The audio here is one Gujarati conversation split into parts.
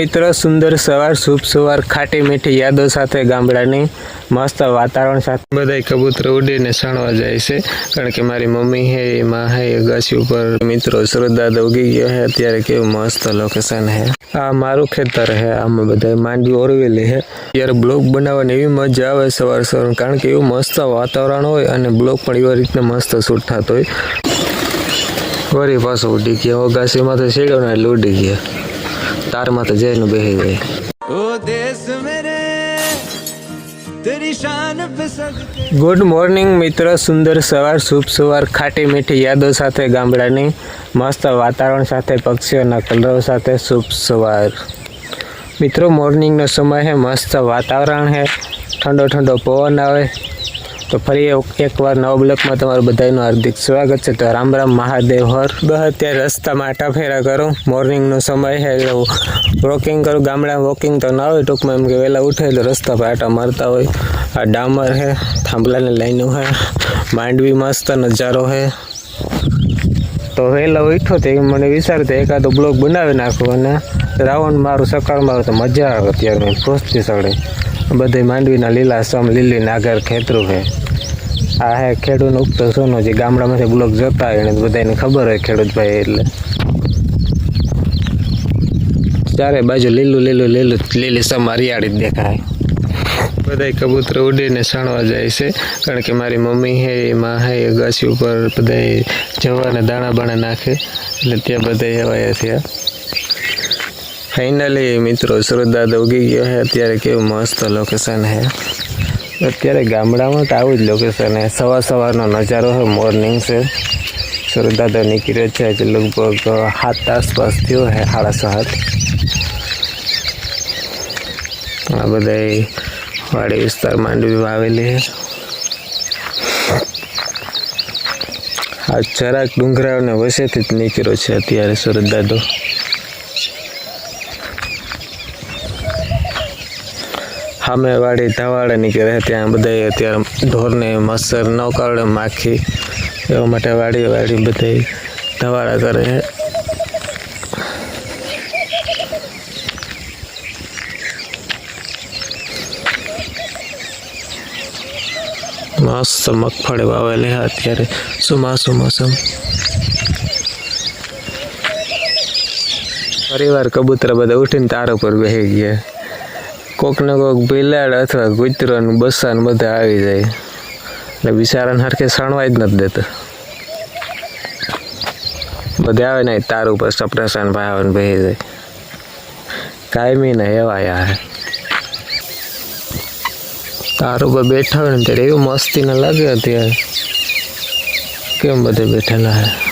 મિત્રો સુંદર, સવાર, શુભ સવાર, ખાટી મીઠી યાદો સાથે ગામડાની મસ્ત વાતાવરણ સાથે બધા કબૂતર ઉડીને સણવા જાય છે. કારણ કે મારી મમ્મી હે માં હે અગાસી ઉપર મિત્રો શ્રદ્ધા ઉગી ગયો હે. અત્યારે કેવું મસ્ત લોકેશન હે. આ મારું ખેતર હે. આમાં બધા માંડવી ઓરવેલી હે. ત્યારે બ્લોક બનાવવાની એવી મજા આવે સવાર સવાર, કારણ કે એવું મસ્ત વાતાવરણ હોય અને બ્લોક પણ એવી રીતના મસ્ત શૂટ થતો હોય. વળી પાછો ઉડી ગયા. ઓગાસીમાં તો છેડ્યો ને એટલે ઉડી ગયા. તારમાં તો જઈને બેહી જાય. ઓ દેશ મેરે ગુડ મોર્નિંગ મિત્ર સુંદર સવાર શુભ સવાર ખાટી મીઠી યાદો સાથે ગામડાની મસ્ત વાતાવરણ સાથે પક્ષીઓના કલરો સાથે શુભ સવાર. મિત્રો મોર્નિંગનો સમય છે મસ્ત વાતાવરણ છે ઠંડો ઠંડો પવન આવે તો ફરી એકવાર નવા બ્લોકમાં તમારું બધાનું હાર્દિક સ્વાગત છે. તો રામ રામ મહાદેવ હર. બસ અત્યારે રસ્તામાં આટા ફેરા કરું. મોર્નિંગનો સમય છે, એટલે વોકિંગ કરું. ગામડામાં વોકિંગ તો ના હોય ટૂંકમાં, એમ કે વહેલા ઉઠે તો રસ્તા પર આટા મારતા હોય. આ ડામર છે, થાંભલાની લાઈનો છે. માંડવી મસ્ત, નજારો છે. તો વહેલા ઉઠો તો મને વિચાર તો એકાદો બ્લોક બનાવી નાખું અને રાવણ મારું સકાળ મારું તો મજા આવે અત્યારે પહોંચતી સડે બધે માંડવીના લીલા સમ, લીલી નાગર, ખેતરું છે. આ હે ખેડૂતનો ઉગતો સોનો જે ગામડામાંથી બ્લોક જતા હોય એને બધાને ખબર હોય ખેડૂતભાઈ એટલે. ચારે બાજુ લીલું લીલું લીલું, લીલી સમ હરિયાળી જ દેખાય. બધા કબૂતર ઉડીને સણવા જાય છે. કારણ કે મારી મમ્મી હે માં હે, એ ઉપર બધા જવાને દાણા બાણા નાખે. એટલે ત્યાં બધા એવાયા થયા. ફાઇનલી મિત્રો, સુરતદાદા ઉગી ગયો છે અત્યારે કેવું મસ્ત લોકેશન છે અત્યારે ગામડામાં તો આવું જ લોકેશન છે સવાર સવારનો નજારો છે મોર્નિંગ છે. સુરતદાદા નીકળ્યો છે, આજે લગભગ સાત આસપાસ થયો છે સાડા સાત. આ બધા વાડી વિસ્તાર માંડવી વાવેલી છે આ જરાક ડુંગરાઓને વસેથી જ નીકળ્યો છે અત્યારે સુરત દાદો સામે વાડી ધવાડે નીકળે ત્યાં બધા અત્યારે ઢોરને મચ્છર ન કરડે માખી એવા માટે વાડી વાડી બધાય ધવાડા કરે છે. મસ્ત મગફળી વાવેલી હા અત્યારે. ચોમાસું મોસમ? પરિવાર કબૂતર બધા ઉઠીને તાર ઉપર બેસી ગયા. કોક ને કોક બિલાડ અથવા કૂતરો ને બસા બધા આવી જાય. એટલે બિચારાને હરખે સણવાય જ નથી દેતા. બધા આવે ને તાર ઉપર ભાઈ આવે બેસી જાય. કાયમી ને એવા યાર. તાર ઉપર બેઠા હોય ને ત્યારે એવું મસ્તી ને લાગે અત્યારે. કેમ બધે બેઠેલા હે?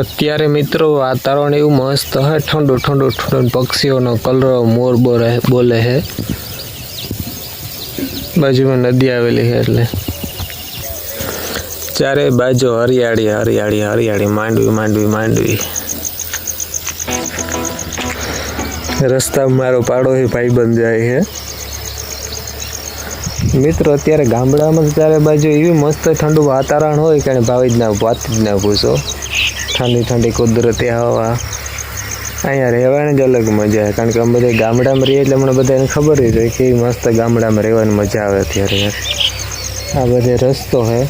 અત્યારે મિત્રો વાતાવરણ એવું મસ્ત હે, ઠંડુ ઠંડુ ઠંડુ પક્ષીઓનો કલરો મોર બોલે બોલે છે બાજુમાં નદી આવેલી છે એટલે. ચારે બાજુ હરિયાળી હરિયાળી હરિયાળી, માંડવી માંડવી માંડવી. રસ્તા મારો પાડોશી ભાઈ બંધ જાય છે મિત્રો, અત્યારે ગામડામાં ચારે બાજુ એવી મસ્ત ઠંડુ વાતાવરણ હોય કે ભાવી જ ના વાત જ ના પૂછો. ઠંડી ઠંડી કુદરતી હવા. અહીંયા રહેવાની જ અલગ મજા આવે કારણ કે અમે બધા ગામડામાં રહીએ એટલે અમને બધાને ખબર જ હોય કેવી મસ્ત ગામડામાં રહેવાની મજા આવે અત્યારે યાર. આ બધે રસ્તો છે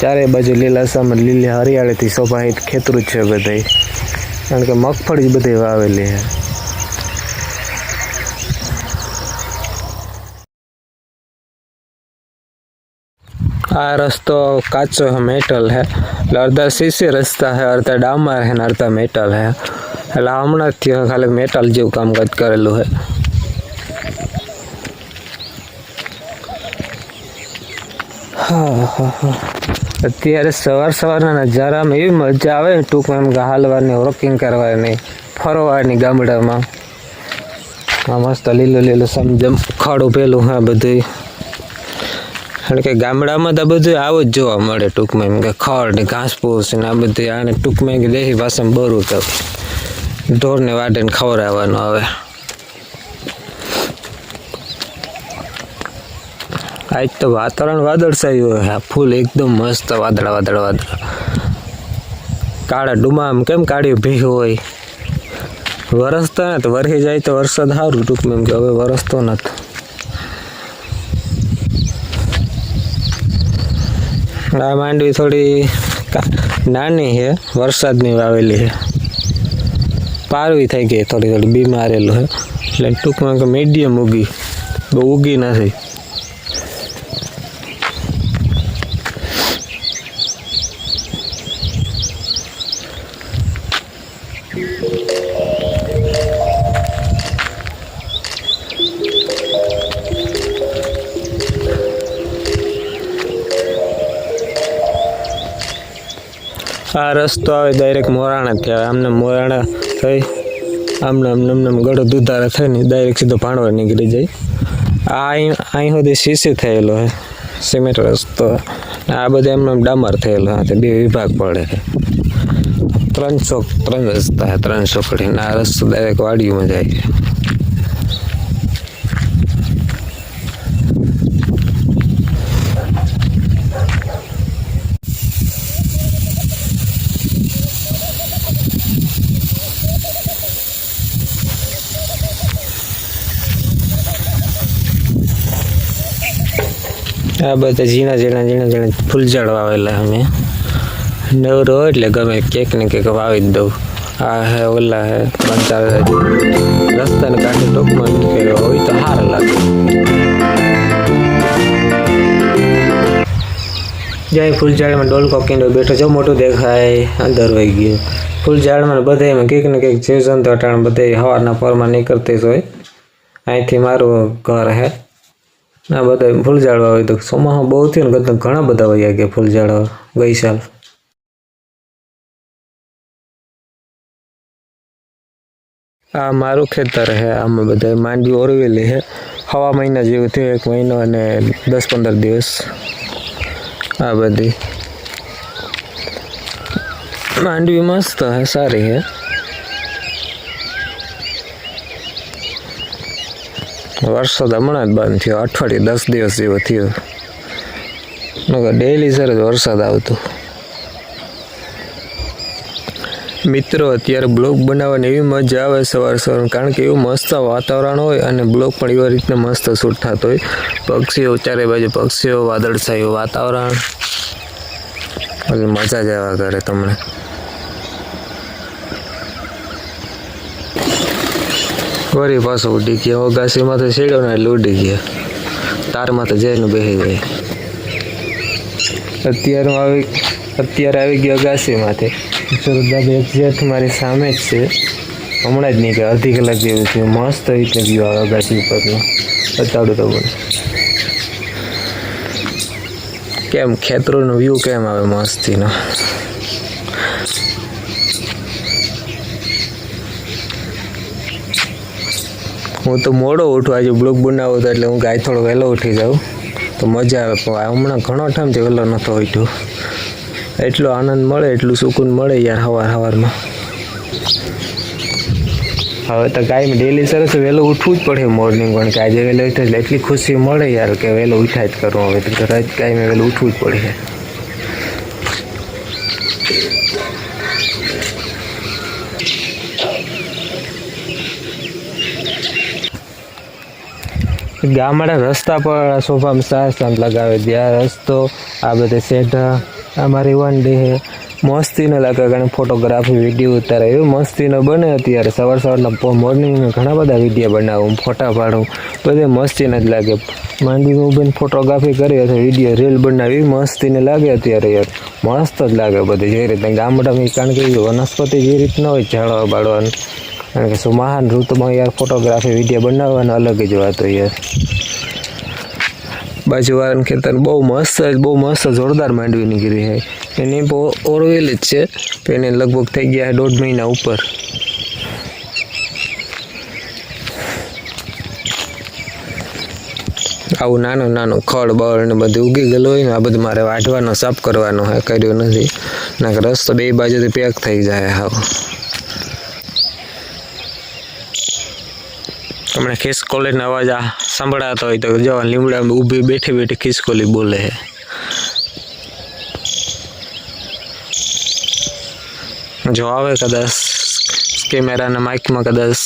ચારે બાજુ લીલાસામાં લીલી હરિયાળીથી શોભાહિત ખેતરું જ છે બધે કારણ કે મગફળી જ બધી વાવેલી છે આ રસ્તો કાચો હે મેટલ હે. એટલે અડધા સીસી રસ્તા હે, અડધા ડામર હે ને અડધા મેટલ હે. એટલે હમણાંથી ખાલી મેટલ જેવું કામ કામકાજ કરેલું હે. હા હા હા. અત્યારે સવાર સવારના નજારામાં એવી મજા આવે ને, ટૂંકમાં એમ હાલવાની વોકિંગ કરવાની, ફરવાની ગામડામાં. મસ્ત લીલું લીલું સમજમ ખાડું પેલું, હા બધું કારણ કે ગામડામાં તો બધું આવું જ જોવા મળે ટૂંકમાં. એમ કે ખડ ને ઘાસપૂસ ને આ બધું આને ટૂંકમાં કે દેશી ભાષામાં બરું તો ઢોરને વાટીને ખવડાવવાનું આવે. આજ તો વાતાવરણ વાદળછાયું હોય. આ ફૂલ એકદમ મસ્ત વાદળા, વાદળ વાદળ. કાળા ડુમામ કેમ કાળ્યું ભીહ હોય? વરસતો ને તો વરસી જાય તો વરસાદ સારું ટૂંકમાં. એમ કે હવે વરસતો નથી. આ માંડવી થોડી કા- નાની છે, વરસાદની વાવેલી છે. પારવી થઈ ગઈ થોડી થોડી, બીમારેલું છે. એટલે ટૂંકમાં કે મીડિયમ ઉગી બહુ ઉગી નથી. આ રસ્તો આવે ડાયરેક્ટ મોરાણા થી આવે આમને મોરાણા થઈ, આમને આમને આમને ગળો ગળો થઈ થઈને ડાયરેક્ટ સીધો ભાણવા નીકળી જાય. આ અહીં અહીં સુધી શીશી થયેલો છે સિમેન્ટ રસ્તો. આ બધા એમને ડામર થયેલો હા બે વિભાગ પડે છે. ત્રણસો, ત્રણ રસ્તા ત્રણ કડીને આ રસ્તો ડાયરેક્ટ વાડીમાં જાય છે. આ બધા ઝીણા ઝીણા ઝીણા ઝીણા ફૂલઝાડ વાવેલા અમે. નવરો એટલે ગમે કેક ને કેક વાવી જ દઉં. આ હે, ઓલા હે ચાર રસ્તાને કાંઠે ટોકમાં નીકળ્યો હોય તો સારા લાગે. જાય ફૂલઝાડમાં ડોલકો કીંડો બેઠો જો મોટું દેખાય, અંદર વહી ગયો. ફૂલઝાડમાં બધે કંઈક ને કંઈક જીવજંતુ અટાણ બધા હવાના પરમાં નીકળતી જ હોય. અહીંથી મારું ઘર હે. આ બધા ફૂલઝાડવા હોય તો સોમામાં બહુ થયું ને ઘણા બધા વયા ગયા ફૂલઝાડવા ગઈ સાલ. આ મારું ખેતર છે આમાં બધા માંડવી ઓરવેલી છે હવા મહિના જેવું થયું, એક મહિનો અને દસ પંદર દિવસ. આ બધી. માંડવી મસ્ત હે, સારી હે. વરસાદ હમણાં જ બંધ થયો. અઠવાડિયે દસ દિવસ જેવો થયો. નકર ડેલી સર જ વરસાદ આવતો. મિત્રો, અત્યારે બ્લોગ બનાવવાની એવી મજા આવે સવાર સવાર કારણ કે એવું મસ્ત વાતાવરણ હોય અને બ્લોગ પણ એવા રીતના મસ્ત શૂટ થતો હોય. પક્ષીઓ, ચારે બાજુ પક્ષીઓ, વાદળછાયું વાતાવરણ. મજા જ આવ્યા કરે તમને. વળી પાછો ઉડી ગયા. અગાસીમાં તો છેડ્યો ને એટલે ઉડી ગયા. તારમાં તો જઈને બેસી જાય અત્યારે આવી અત્યારે આવી ગયો ગાસીમાંથી સુરતદાદા એક્ઝેક્ટ મારી સામે જ છે. હમણાં જ નહીં કે અડધી કલાક જેવું છે મસ્ત રીતે વ્યૂ આવે અગાસી ઉપરનો. બતાડું તો મને કેમ ખેતરોનો વ્યૂ કેમ આવે મસ્તીનો? હું તો મોડો ઉઠું. આજે બ્લોગ બનાવો તો એટલે હું ગાય થોડો વહેલો ઉઠી જાઉં. તો મજા આવે, પણ હમણાં ઘણો ટાઈમ છે વહેલો નહોતો ઉઠ્યો. એટલો આનંદ મળે, એટલું સુકૂન મળે યાર સવાર સવારમાં હવે તો કાંઈ ડેલી સરસ વહેલું ઉઠવું જ પડે મોર્નિંગ પણ, કે આજે વહેલો ઉઠે એટલે ખુશી મળે યાર કે વહેલો ઉઠાય જ કરવું હવે તો રોજ કાંઈ વહેલું ઉઠવું જ પડે. ગામડા રસ્તા પર શોભામાં સાસ સાંત લગાવે ત્યાં રસ્તો, આ બધે સેઢા, અમારી વન ડે હે. મસ્તીનો લાગે કારણ ફોટોગ્રાફી વીડિયો ઉતારે. એવી મસ્તીનો બને અત્યારે. સવાર સવારના મોર્નિંગમાં ઘણા બધા વીડિયો બનાવું, ફોટા પાડું. બધે મસ્તીને જ લાગે. માંડીમાં ઊભીને ફોટોગ્રાફી કરી અથવા વીડિયો રીલ બનાવી. મસ્તીને લાગે અત્યારે યાર. મસ્ત જ લાગે બધી. જે રીતે ગામડામાં કારણ કે વનસ્પતિ જે રીતના હોય, ઝાડવા બાળવાનું. કારણ કે શું મહાન ઋતુમાં યાર ફોટોગ્રાફી વીડિયો બનાવવાનો અલગ જ વાત યાર. બાજુવાળાનું ખેતર બહુ મસ્ત બહુ મસ્ત જોરદાર માંડવી નીકળી છે. એની ઓરવેલ જ છે એને લગભગ થઈ ગયા દોઢ મહિના ઉપર. આવું નાનું નાનું ખળ બળ ને બધું ઉગી ગયેલું હોય ને, આ બધું મારે વાટવાનો સાફ કરવાનો હોય કર્યું નથી. ના રસ્તો બે બાજુથી પેક થઈ જાય હાવ. હમણાં ખિસકોલીનો અવાજ આ સંભળાતો હોય તો જો લીમડા ઊભી બેઠી બેઠી ખિસકોલી બોલે છે. જો આવે કદાચ કેમેરાના માઇકમાં કદાચ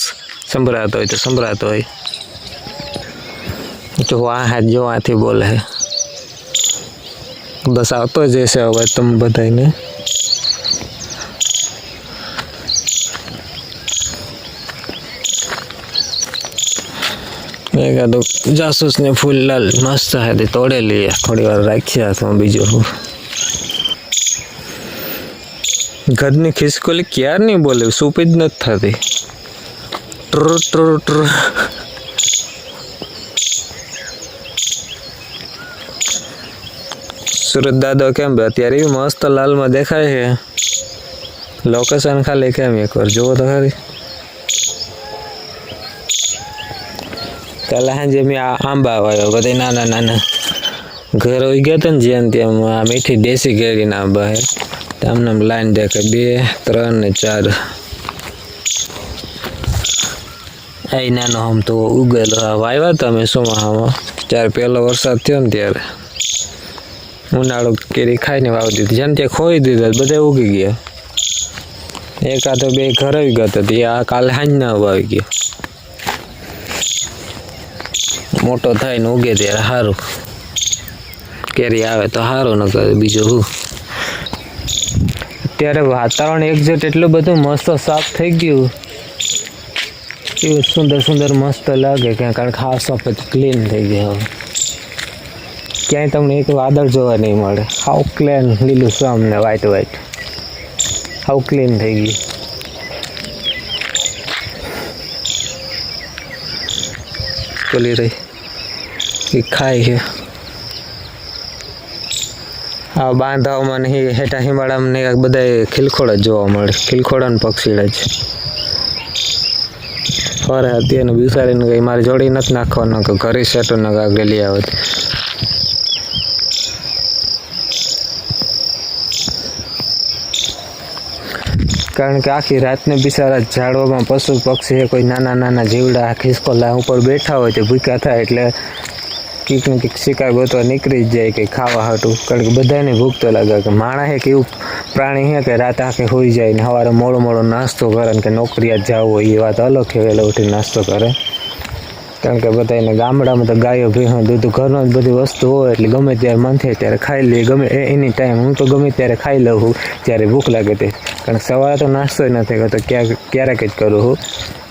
સંભળાતો હોય તો સંભળાતો હોય. તો આ હાથ જો આથી બોલે બસ આવતો જ હશે હવે તમે બધાને એકાદો જાસૂસને ફૂલ લાલ મસ્ત હતી તોડેલી થોડી વાર રાખ્યા હાથમાં બીજું ઘરની ખિસકોલી ક્યાર નહીં બોલે, સૂપ જ નથી થતી. True true true. સુરત દાદો કેમ બે? અત્યારે મસ્ત લાલમાં દેખાય છે. લોકેશન ખાલી કેમ એકવાર જુઓ તો ખરી કાલે સાંજે મેં આંબા વાવ્યો બધા નાના નાના ઘર હોય ગયા હતા ને જ્યાં ત્યાં, આ મીઠી દેશી કેરીના આંબા હે. તમને લાઈન દેખે બે, ત્રણ ને ચાર. એ નાનો આમ તો ઉગેલો વાવ્યા હતા અમે સોમાહામાં જ્યારે પહેલો વરસાદ થયો ને ત્યારે. ઉનાળો કેરી ખાઈને વાવી દીધી. જેમ ત્યાં ખોઈ દીધા બધા ઉગી ગયા. એકાદો બે ઘર આવી ગયા હતા આ કાલે સાંજના વાવી ગયા. મોટો થાય ને ઉગે ત્યારે સારું કેરી આવે તો સારું ન બીજું શું અત્યારે વાતાવરણ એકઝેટ એટલું બધું મસ્ત સાફ થઈ ગયું. એવું સુંદર સુંદર મસ્ત લાગે ક્યાં કારણ કે ખાસ સાફ ક્લીન થઈ ગયા હવે. ક્યાંય તમને એક વાદળ જોવા નહીં મળે. હાવ ક્લીન લીલું સમ ને વ્હાઈટ વ્હાઈટ હાઉ ક્લીન થઈ ગયું. પેલી રહી. ખાય છે. આ બાંધાઓમાં નહીં હેઠા હિમાળામાં નહીં બધા ખિલખોડ જ જોવા મળે. ખિલખોડા ને જ. ફરે અત્યારે બિસાડીને કઈ મારી જોડી નથી નાખવાનો કે ઘરે સેટો ને આગળ લઈ આવે. કારણ કે આખી રાતને બિચારા ઝાડવામાં પશુ પક્ષી કોઈ નાના નાના જીવડા ખિસકોલા ઉપર બેઠા હોય તે ભૂખ્યા થાય એટલે કીક ને કીક શિકાર ગોતવા નીકળી જ જાય કે ખાવા હાટું. કારણ કે બધાને ભૂખ તો લાગે કે માણસ એક એવું પ્રાણી છે કે રાત આખે હોઈ જાય ને સવારે મોડો મોડો નાસ્તો કરે ને કે નોકરિયાત જવું હોય એ વાત અલગ છે, વહેલો ઉઠીને નાસ્તો કરે. કારણ કે બધા એને ગામડામાં તો ગાયો ભેહો દૂધ, ઘરનો જ બધી વસ્તુ હોય એટલે ગમે ત્યારે મન થાય ત્યારે ખાઈ લઈએ ગમે એની ટાઈમ હું તો ગમે ત્યારે ખાઈ લઉં છું, જ્યારે ભૂખ લાગે તે. કારણ સવારે તો નાસ્તો જ નથી કરતો ક્યાંક ક્યારેક જ કરું છું.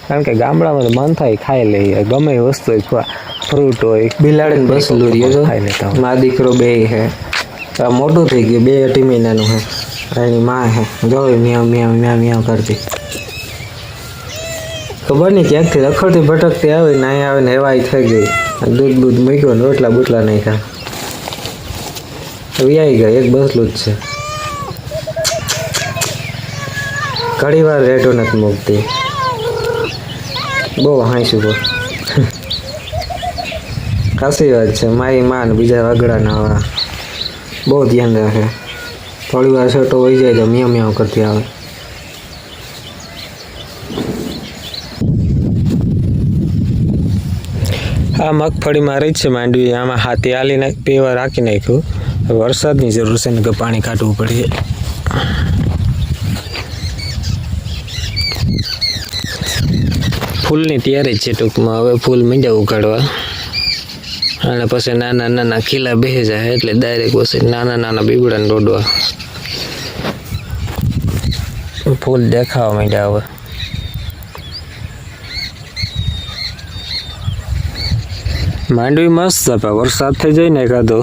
કારણ કે ગામડામાં તો મન થાય ખાઈ લઈએ ગમે એ વસ્તુ હોય ફ્રૂટ હોય બિલાડીને બસ લૂરીએ ખાઈ લેતા મા દીકરો બે છે. આ મોટું થઈ ગયું બે અઢી મહિનાનું છે. એની માં હે જો મિયાવ મિયાવ મિયાવ મિયાવ કરતી. ખબર નહીં ક્યાંકથી રખડતી ભટકતી આવે ને આવે ને એવાય થઈ ગઈ. દૂધ દૂધ બૂધ મૂક્યો ને રોટલા બોટલા નહીં ખા વ્યાઈ ગઈ એક બસલું જ છે. ઘણી વાર રેટો નથી મૂકતી. બહુ હાંસું બહુ ખાસી વાત છે. મારી માં બીજા વગડાના વાળા બહુ ધ્યાન રાખે. થોડી વાર છોટો હોઈ જાય તો મિયાવ મિયાવ કરતી આવે. આ મગફળી મારી જ છે માંડવી. આમાં હાથી હાલી નાખ બે રાખી નાખ્યું. વરસાદની જરૂર છે ને કે પાણી કાઢવું પડે. ફૂલની તૈયારી છે ટૂંકમાં. હવે ફૂલ મીંડા ઉગાડવા. અને પછી નાના નાના ખીલા બેસી જાય એટલે ડાયરેક્ટ પછી નાના નાના બીબડાને દોડવા ફૂલ દેખાવા માંડ્યા હવે. માંડવી મસ્ત છે વરસાદ થઈ જાય ને એકાદો.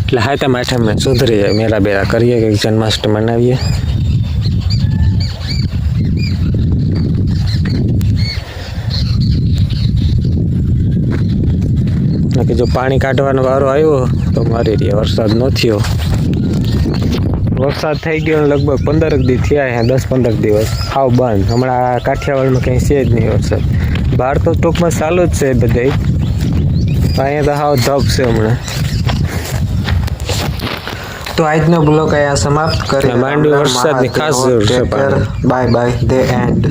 એટલે હાથે માઠે મેં સુધરી જાય મેરા બેરા કરીએ કે જન્માષ્ટમી મનાવીએ. કે જો પાણી કાઢવાનો વારો આવ્યો તો મારી રહી વરસાદ ન થયો. વરસાદ થઈ ગયો લગભગ પંદર દી થયા અહીંયા દસ પંદર દિવસ. હાવ બંધ. હમણાં કાઠિયાવાડમાં કંઈ છે જ નહીં વરસાદ. બહાર તો ટૂંકમાં ચાલુ જ છે બધે અહીંયા તો હાવ ધપ છે હમણાં. તો આજનો બ્લોગ અહીંયા સમાપ્ત કરી માંડવી વરસાદની ખાસ જરૂર છે બાય બાય. They and.